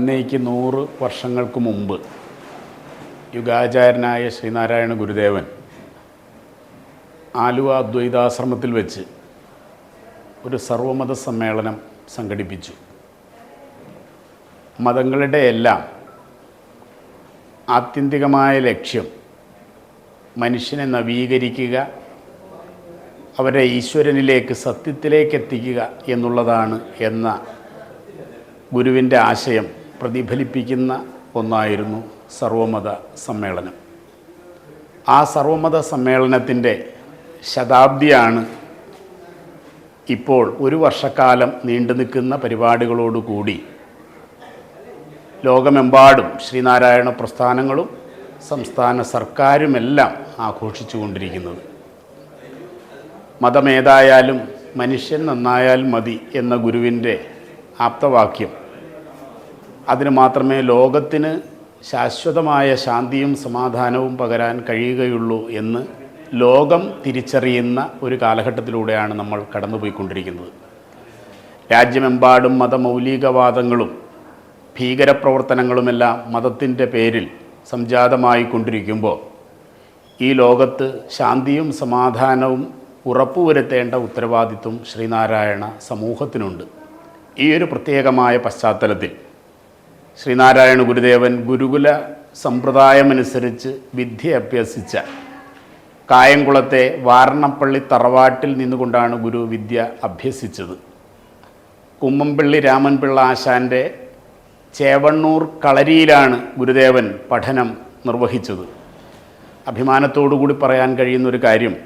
ഇന്നേക്ക് നൂറ് വർഷങ്ങൾക്ക് മുമ്പ് യുഗാചാര്യനായ ശ്രീനാരായണ ഗുരുദേവൻ ആലുവ അദ്വൈതാശ്രമത്തിൽ വെച്ച് ഒരു സർവമത സമ്മേളനം സംഘടിപ്പിച്ചു. മതങ്ങളുടെ എല്ലാം ആത്യന്തികമായ ലക്ഷ്യം മനുഷ്യനെ നവീകരിക്കുക അവരെ ഈശ്വരനിലേക്ക് സത്യത്തിലേക്ക് എത്തിക്കുക എന്നുള്ളതാണ് എന്ന ഗുരുവിന്റെ ആശയം. പ്രതിഫലിപ്പിക്കുന്ന ഒന്നായിരുന്നു സർവമത സമ്മേളനം. ആ സർവമത സമ്മേളനത്തിന്റെ ശതാബ്ദിയാണ് ഇപ്പോൾ ഒരു വർഷക്കാലം നീണ്ടു നിൽക്കുന്ന പരിപാടികളോടുകൂടി ലോകമെമ്പാടും ശ്രീനാരായണ പ്രസ്ഥാനങ്ങളും സംസ്ഥാന സർക്കാരുമെല്ലാം ആഘോഷിച്ചു കൊണ്ടിരിക്കുന്നത് മതമേതായാലും മനുഷ്യൻ നന്നായാൽ മതി എന്ന ഗുരുവിന്റെ ആപ്തവാക്യം അതിന് മാത്രമേ ലോകത്തിന് ശാശ്വതമായ ശാന്തിയും സമാധാനവും പകരാൻ കഴിയുകയുള്ളൂ എന്ന് ലോകം തിരിച്ചറിയുന്ന ഒരു കാലഘട്ടത്തിലൂടെയാണ് നമ്മൾ കടന്നുപോയിക്കൊണ്ടിരിക്കുന്നത്. രാജ്യമെമ്പാടും മതമൗലികവാദങ്ങളും ഭീകരപ്രവർത്തനങ്ങളുമെല്ലാം മതത്തിന്റെ പേരിൽ സംജാതമായി കൊണ്ടിരിക്കുമ്പോൾ ഈ ലോകത്ത് ശാന്തിയും സമാധാനവും ഉറപ്പുവരുത്തേണ്ട ഉത്തരവാദിത്വം ശ്രീനാരായണ സമൂഹത്തിനുണ്ട്. ഈ ഒരു പ്രത്യേകമായ പശ്ചാത്തലത്തിൽ ശ്രീനാരായണ ഗുരുദേവൻ ഗുരുകുല സമ്പ്രദായമനുസരിച്ച് വിദ്യ അഭ്യസിച്ച കായംകുളത്തെ വാരണപ്പള്ളി തറവാട്ടിൽ നിന്നുകൊണ്ടാണ് ഗുരു വിദ്യ അഭ്യസിച്ചത്. കുമ്മമ്പള്ളി രാമൻപിള്ള ആശാന്റെ ചേവണ്ണൂർ കളരിയിലാണ് ഗുരുദേവൻ പഠനം നിർവഹിച്ചത്. അഭിമാനത്തോടുകൂടി പറയാൻ കഴിയുന്നൊരു കാര്യം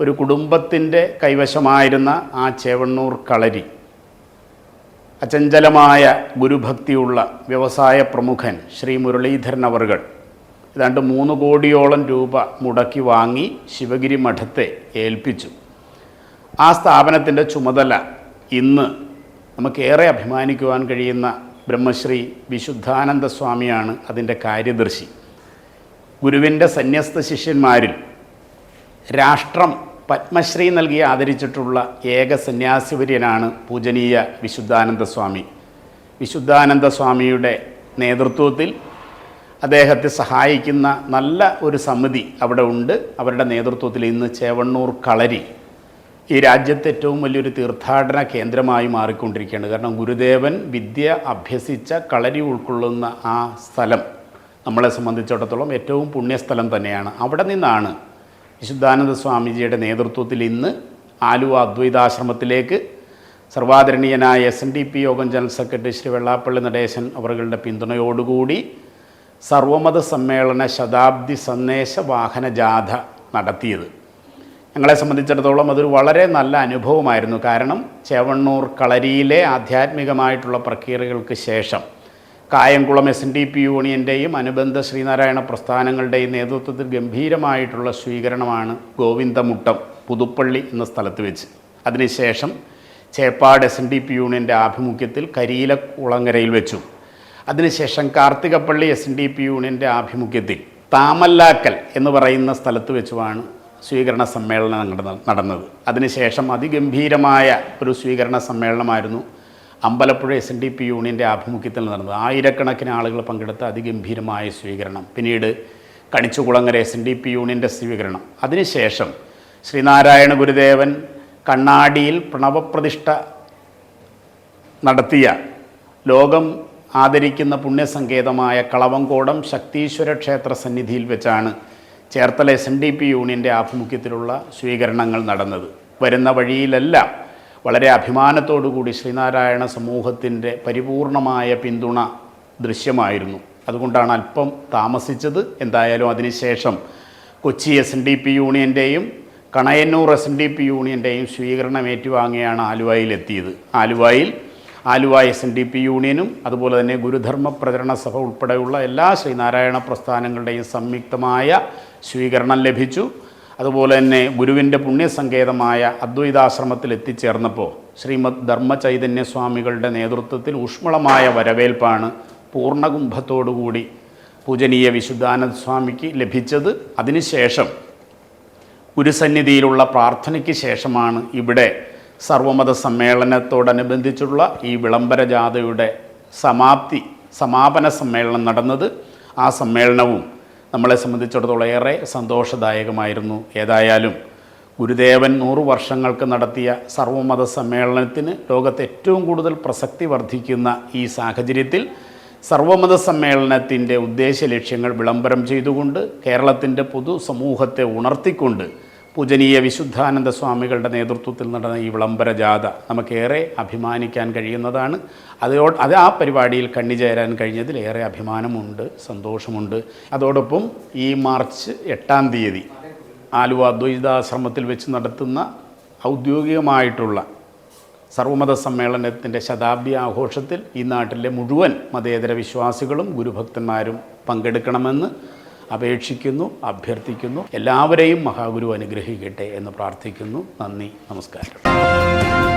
ഒരു കുടുംബത്തിന്റെ കൈവശമായിരുന്ന ആ ചേവണ്ണൂർ കളരി അചഞ്ചലമായ ഗുരുഭക്തിയുള്ള വ്യവസായ പ്രമുഖൻ ശ്രീ മുരളീധരൻ അവർകൾ ഏതാണ്ട് മൂന്ന് കോടിയോളം രൂപ മുടക്കി വാങ്ങി ശിവഗിരി മഠത്തെ ഏൽപ്പിച്ചു. ആ സ്ഥാപനത്തിന്റെ ചുമതല ഇന്ന് നമുക്കേറെ അഭിമാനിക്കുവാൻ കഴിയുന്ന ബ്രഹ്മശ്രീ വിശുദ്ധാനന്ദ സ്വാമിയാണ് അതിന്റെ കാര്യദർശി. ഗുരുവിന്റെ സന്യസ്ത ശിഷ്യന്മാരിൽ രാഷ്ട്രം പത്മശ്രീ നൽകി ആദരിച്ചിട്ടുള്ള ഏക സന്യാസിവര്യനാണ് പൂജനീയ വിശുദ്ധാനന്ദ സ്വാമി വിശുദ്ധാനന്ദ സ്വാമിയുടെ നേതൃത്വത്തിൽ അദ്ദേഹത്തെ സഹായിക്കുന്ന നല്ല ഒരു സമിതി അവിടെ ഉണ്ട്. അവരുടെ നേതൃത്വത്തിൽ ഇന്ന് ചേവണ്ണൂർ കളരി ഈ രാജ്യത്തെ ഏറ്റവും വലിയൊരു തീർത്ഥാടന കേന്ദ്രമായി മാറിക്കൊണ്ടിരിക്കുകയാണ്. കാരണം ഗുരുദേവൻ വിദ്യ അഭ്യസിച്ച കളരി ഉൾക്കൊള്ളുന്ന ആ സ്ഥലം നമ്മളെ സംബന്ധിച്ചിടത്തോളം ഏറ്റവും പുണ്യസ്ഥലം തന്നെയാണ്. അവിടെ നിന്നാണ് വിശുദ്ധാനന്ദ സ്വാമിജിയുടെ നേതൃത്വത്തിൽ ഇന്ന് ആലുവ അദ്വൈതാശ്രമത്തിലേക്ക് സർവാദരണീയനായ S N D P Yogam general secretary Shri Vellappally Natesan അവരുടെ പിന്തുണയോടുകൂടി സർവമത സമ്മേളന ശതാബ്ദി സന്ദേശ വാഹന ജാഥ നടത്തിയത്. ഞങ്ങളെ സംബന്ധിച്ചിടത്തോളം അതൊരു വളരെ നല്ല അനുഭവമായിരുന്നു. കാരണം ചേവണ്ണൂർ കളരിയിലെ ആധ്യാത്മികമായിട്ടുള്ള പ്രക്രിയകൾക്ക് ശേഷം Kayamkulam S N D P യൂണിയന്റെയും അനുബന്ധ ശ്രീനാരായണ പ്രസ്ഥാനങ്ങളുടെയും നേതൃത്വത്തിൽ ഗംഭീരമായിട്ടുള്ള സ്വീകരണമാണ് ഗോവിന്ദമുട്ടം പുതുപ്പള്ളി എന്ന സ്ഥലത്ത് വെച്ച്. അതിനുശേഷം Cheppad S N D P യൂണിയന്റെ ആഭിമുഖ്യത്തിൽ കരിയില കുളങ്ങരയിൽ വെച്ചു. അതിനുശേഷം Karthikappally S N D P യൂണിയന്റെ ആഭിമുഖ്യത്തിൽ താമല്ലാക്കൽ എന്ന് പറയുന്ന സ്ഥലത്ത് വെച്ചുമാണ് സ്വീകരണ സമ്മേളനം നടന്ന- നടന്നത്. അതിനുശേഷം അതിഗംഭീരമായ ഒരു സ്വീകരണ സമ്മേളനമായിരുന്നു Ambalappuzha S N D P യൂണിയന്റെ ആഭിമുഖ്യത്തിൽ നടന്നത്. ആയിരക്കണക്കിന് ആളുകൾ പങ്കെടുത്ത അതിഗംഭീരമായ സ്വീകരണം. പിന്നീട് Kanichukulangara S N D P യൂണിയന്റെ സ്വീകരണം. അതിനുശേഷം ശ്രീനാരായണ ഗുരുദേവൻ കണ്ണാടിയിൽ പ്രണവപ്രതിഷ്ഠ നടത്തിയ ലോകം ആദരിക്കുന്ന പുണ്യസങ്കേതമായ കളവങ്കോടം ശക്തീശ്വര ക്ഷേത്ര സന്നിധിയിൽ വെച്ചാണ് Cherthala S N D P യൂണിയന്റെ ആഭിമുഖ്യത്തിലുള്ള സ്വീകരണങ്ങൾ നടന്നത്. വരുന്ന വഴിയിലെല്ലാം വളരെ അഭിമാനത്തോടുകൂടി ശ്രീനാരായണ സമൂഹത്തിന്റെ പരിപൂർണമായ പിന്തുണ ദൃശ്യമായിരുന്നു. അതുകൊണ്ടാണ് അല്പം താമസിച്ചത്. എന്തായാലും അതിനുശേഷം Kochi S N D P യൂണിയന്റെയും Kanayannur S N D P യൂണിയന്റെയും സ്വീകരണം ഏറ്റുവാങ്ങിയാണ് ആലുവായിലെത്തിയത് ആലുവയിൽ Aluva S N D P യൂണിയനും അതുപോലെ തന്നെ ഗുരുധർമ്മ പ്രചരണ സഭ ഉൾപ്പെടെയുള്ള എല്ലാ ശ്രീനാരായണ പ്രസ്ഥാനങ്ങളുടെയും സംയുക്തമായ സ്വീകരണം ലഭിച്ചു. അതുപോലെ തന്നെ ഗുരുവിന്റെ പുണ്യസങ്കേതമായ അദ്വൈതാശ്രമത്തിൽ എത്തിച്ചേർന്നപ്പോൾ ശ്രീമദ് ധർമ്മചൈതന്യ സ്വാമികളുടെ നേതൃത്വത്തിൽ ഊഷ്മളമായ വരവേൽപ്പാണ് പൂർണകുംഭത്തോടുകൂടി പൂജനീയ വിശുദ്ധാനന്ദ സ്വാമിക്ക് ലഭിച്ചത്. അതിനുശേഷം ഗുരുസന്നിധിയിലുള്ള പ്രാർത്ഥനയ്ക്ക് ശേഷമാണ് ഇവിടെ സർവമത സമ്മേളനത്തോടനുബന്ധിച്ചുള്ള ഈ വിളംബര ജാഥയുടെ സമാപ്തി സമാപന സമ്മേളനം നടന്നത്. ആ സമ്മേളനവും നമ്മളെ സംബന്ധിച്ചിടത്തോളം ഏറെ സന്തോഷദായകമായിരുന്നു. ഏതായാലും ഗുരുദേവൻ നൂറ് വർഷങ്ങൾക്ക് നടത്തിയ സർവമത സമ്മേളനത്തിന് ലോകത്ത് ഏറ്റവും കൂടുതൽ പ്രസക്തി വർദ്ധിക്കുന്ന ഈ സാഹചര്യത്തിൽ സർവമത സമ്മേളനത്തിന്റെ ഉദ്ദേശ ലക്ഷ്യങ്ങൾ വിളംബരം ചെയ്തുകൊണ്ട് കേരളത്തിന്റെ പൊതു സമൂഹത്തെ ഉണർത്തിക്കൊണ്ട് പൂജനീയ വിശുദ്ധാനന്ദ സ്വാമികളുടെ നേതൃത്വത്തിൽ നടന്ന ഈ വിളംബര ജാഥ നമുക്കേറെ അഭിമാനിക്കാൻ കഴിയുന്നതാണ്. അതോ അത് ആ പരിപാടിയിൽ കണ്ണിചേരാൻ കഴിഞ്ഞതിൽ ഏറെ അഭിമാനമുണ്ട് സന്തോഷമുണ്ട്. അതോടൊപ്പം ഈ മാർച്ച് എട്ടാം തീയതി ആലുവ അദ്വൈതാശ്രമത്തിൽ വെച്ച് നടത്തുന്ന ഔദ്യോഗികമായിട്ടുള്ള സർവമത സമ്മേളനത്തിന്റെ ശതാബ്ദി ആഘോഷത്തിൽ ഈ നാട്ടിലെ മുഴുവൻ മതേതര വിശ്വാസികളും ഗുരുഭക്തന്മാരും പങ്കെടുക്കണമെന്ന് അപേക്ഷിക്കുന്നു അഭ്യർത്ഥിക്കുന്നു. എല്ലാവരെയും മഹാഗുരു അനുഗ്രഹിക്കട്ടെ എന്ന് പ്രാർത്ഥിക്കുന്നു. നന്ദി നമസ്കാരം.